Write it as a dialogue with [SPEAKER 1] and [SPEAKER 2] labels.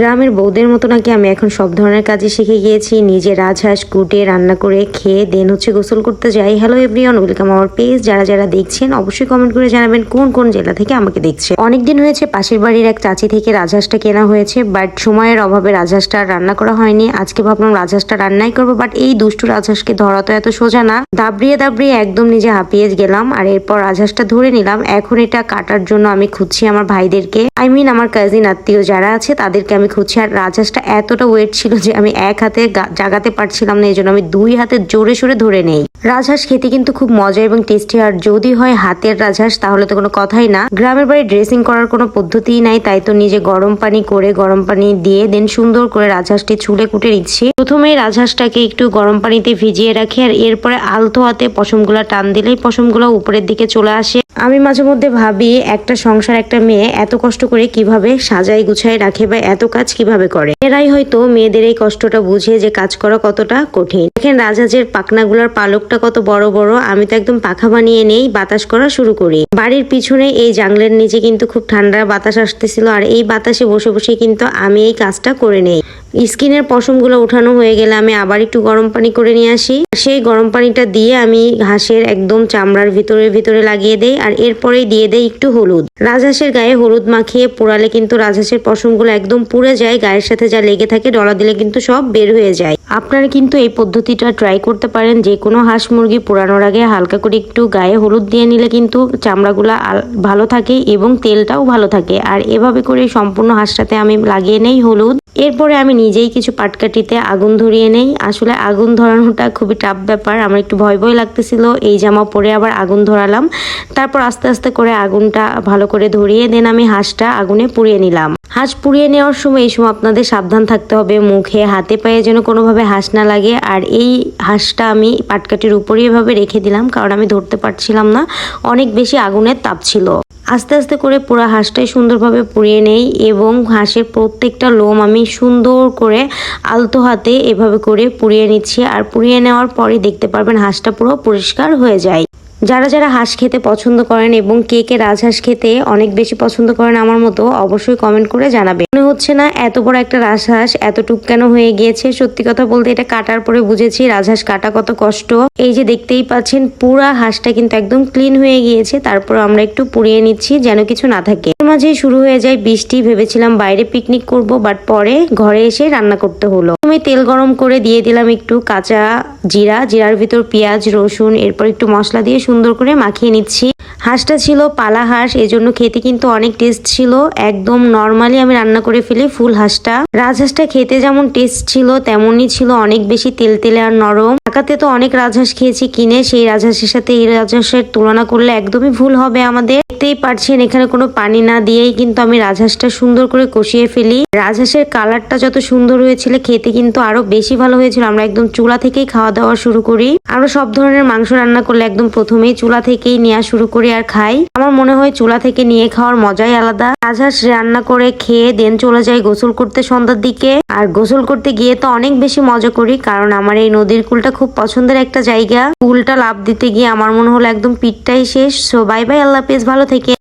[SPEAKER 1] গ্রামের বৌদের মতো নাকি আমি এখন সব ধরনের কাজে শিখে গিয়েছি। নিজে রাজহাঁস কুটে, রান্না করে খেয়ে, দেন হচ্ছে গোসল করতে যাই। হ্যালো এভরিওয়ান ওয়েলকাম আমার পেজ যারা যারা দেখছেন, অবশ্যই কমেন্ট করে জানাবেন কোন কোন জেলা থেকে আমাকে দেখছে অনেকদিন হয়েছে পাশের বাড়ির এক চাচি থেকে রাজহাঁসটা কেনা হয়েছে বাট সময়ের অভাবে রাজহাঁসটা রান্না করা হয়নি। আজকে ভাবলাম রাজহাঁসটা রান্নাই করব বাট এই দুষ্টু রাজহাঁসকে ধরা তো এত সোজা না। দাবড়িয়ে দাবড়িয়ে একদম নিজে হাঁপিয়ে গেলাম, আর এরপর রাজহাঁসটা ধরে নিলাম, এখন এটা কাটার জন্য আমি খুঁজছি আমার ভাইদেরকে। আই মিন আমার কাজিন আত্মীয় যারা আছে, তাদেরকে আমি খুঁজছি আর রাজহাঁসটা এতটা ওয়েট ছিল যে আমি এক হাতে জাগাতে পারছিলাম না এই জন্য আমি দুই হাতে জোরে সোরে ধরে নেই। রাজহাঁস খেতে কিন্তু খুব মজা এবং টেস্টি আর যদি হয় হাতের রাজহাঁস, তাহলে তো কোনো কথাই না। গ্রামের বাড়ি ড্রেসিং করার কোনো পদ্ধতিই নাই, তাই তো নিজে গরম পানি করে, গরম পানি দিয়ে দেন সুন্দর করে রাজহাঁসটি ছুলে কুটে নিচ্ছি। প্রথমে রাজহাঁসটাকে একটু গরম পানিতে ভিজিয়ে রাখি, আর এরপরে আলতো হাতে পশমগুলা টান দিলেই পশমগুলো উপরের দিকে চলে আসে। আমি মাঝে মধ্যে ভাবি, একটা সংসার, একটা মেয়ে, এত কষ্ট করে কীভাবে সাজাই গুছাই রাখে বা এত কাজ কীভাবে করে? এরাই হয়তো মেয়েদের এই কষ্টটা বুঝে যে কাজ করা কতটা কঠিন। দেখেন রাজহাজের পাখনাগুলোর পালকটা কত বড় বড়, আমি তো একদম পাখা বানিয়ে নেই, বাতাস করা শুরু করি। বাড়ির পিছনে এই জাংলের নিচে কিন্তু খুব ঠান্ডা বাতাস আসতেছিল, আর এই বাতাসে বসে বসে কিন্তু আমি এই কাজটা করে নেই। স্কিনের পশমগুলো উঠানো হয়ে গেলে আমি আবার একটু গরম পানি করে নিয়ে আসি। সেই গরম পানিটা দিয়ে আমি হাঁসের একদম চামড়ার ভিতরে ভিতরে লাগিয়ে দেই আর এরপরেই দিয়ে দেই একটু হলুদ। রাজহাঁসের গায়ে হলুদ মাখিয়ে পোড়ালে কিন্তু রাজহাঁসের পশমগুলো একদম পুড়ে যায়, গায়ের সাথে যা লেগে থাকে ডলা দিলে কিন্তু সব বের হয়ে যায়। আপনারা কিন্তু এই পদ্ধতিটা ট্রাই করতে পারেন, যে কোনো হাঁস মুরগি পোড়ানোর আগে হালকা করে একটু গায়ে হলুদ দিয়ে নিলে কিন্তু চামড়াগুলো ভালো থাকে এবং তেলটাও ভালো থাকে। আর এভাবে করে সম্পূর্ণ হাঁসটাতে আমি লাগিয়ে নেই হলুদ। এরপরে আমি নিজেই কিছু পাটকাঠিতে আগুন ধরিয়ে নেই। আসলে আগুন ধরানোটা খুবই টাফ ব্যাপার। আমার একটু ভয় ভয় লাগতেছিল, এই জামা পরে আবার আগুন ধরালাম। তারপর আস্তে আস্তে করে আগুনটা ভালো করে ধরিয়ে দেন আমি হাঁসটা, আগুনে পুড়িয়ে নিলাম। হাঁস পুড়িয়ে নেওয়ার সময় এই সময় আপনাদের সাবধান থাকতে হবে, মুখে, হাতে, পায়ে যেন কোনোভাবে হাঁস না লাগে। আর এই হাঁসটা আমি পাটকাঠির উপরে এভাবে রেখে দিলাম, কারণ আমি ধরতে পারছিলাম না। অনেক বেশি আগুনের তাপ ছিল। আস্তে আস্তে করে পুরো হাঁসটাই সুন্দরভাবে পুড়িয়ে নেই এবং হাঁসের প্রত্যেকটা লোম আমি সুন্দর করে আলতো হাতে এভাবে করে পুড়িয়ে নিচ্ছি। আর পুড়িয়ে নেওয়ার পরে দেখতে পারবেন হাঁসটা পুরো পরিষ্কার হয়ে যায়। যারা যারা হাঁস খেতে পছন্দ করেন এবং কে কে রাজহাঁস খেতে অনেক বেশি পছন্দ করেন আমার মতো অবশ্যই কমেন্ট করে জানাবে মনে হচ্ছে না এত বড় একটা রাজহাঁস এতটুক কেন হয়ে গিয়েছে? সত্যি কথা বলতে এটা কাটার পরে বুঝেছি রাজহাঁস কাটা কত কষ্ট। এই যে দেখতেই পাচ্ছেন পুরা হাঁসটা কিন্তু একদম ক্লিন হয়ে গিয়েছে। তারপর আমরা একটু পুড়িয়ে নিচ্ছি যেন কিছু না থাকে। মাঝেই শুরু হয়ে যায় বৃষ্টি। ভেবেছিলাম বাইরে পিকনিক করব বাট পরে ঘরে এসে রান্না করতে হলো। আমি তেল গরম করে দিয়ে দিলাম একটু কাঁচা জিরা। জিরার ভিতর পেঁয়াজ, রসুন, এরপর একটু মশলা দিয়ে সুন্দর করে মাখিয়ে নিচ্ছি। হাঁসটা ছিল পালা হাঁস, এজন্য খেতে কিন্তু অনেক টেস্ট ছিল। একদম নর্মালি আমি রান্না করে ফেলি ফুল হাঁসটা। রাজহাঁসটা খেতে যেমন টেস্ট ছিল, তেমনই ছিল অনেক বেশি তেল তেলে আর নরম। ঢাকাতে তো অনেক রাজহাঁস খেয়েছি কিনে, সেই রাজহাঁসের সাথে এই রাজহাঁসের তুলনা করলে একদমই ভুল হবে আমাদের। দেখতেই পারছেন, এখানে কোনো পানি না দিয়েই কিন্তু আমি রাজহাঁসটা সুন্দর করে কষিয়ে ফেলি। রাজহাঁসের কালারটা যত সুন্দর হয়েছিল, খেতে কিন্তু আরও বেশি ভালো হয়েছিল। আমরা একদম চুলা থেকেই খাওয়া দাওয়া শুরু করি। আমরা সব ধরনের মাংস রান্না করলে একদম প্রথমেই চুলা থেকেই নেওয়া শুরু করি। আর খাই। আমার মনে হয় চুলা থেকে নিয়ে খাওয়ার মজাই আলাদা। রাজহাঁস রান্না করে খেয়ে দেন চলে যাই গোসল করতে সন্ধ্যার দিকে। আর গোসল করতে গিয়ে তো অনেক বেশি মজা করি, কারণ আমার এই নদীর কুলটা খুব পছন্দের একটা জায়গা। কুলটা লাভ দিতে গিয়ে আমার মনে হলো একদম পিঠটাই শেষ। সো বাই বাই আল্লাহ পেস ভালো থেকে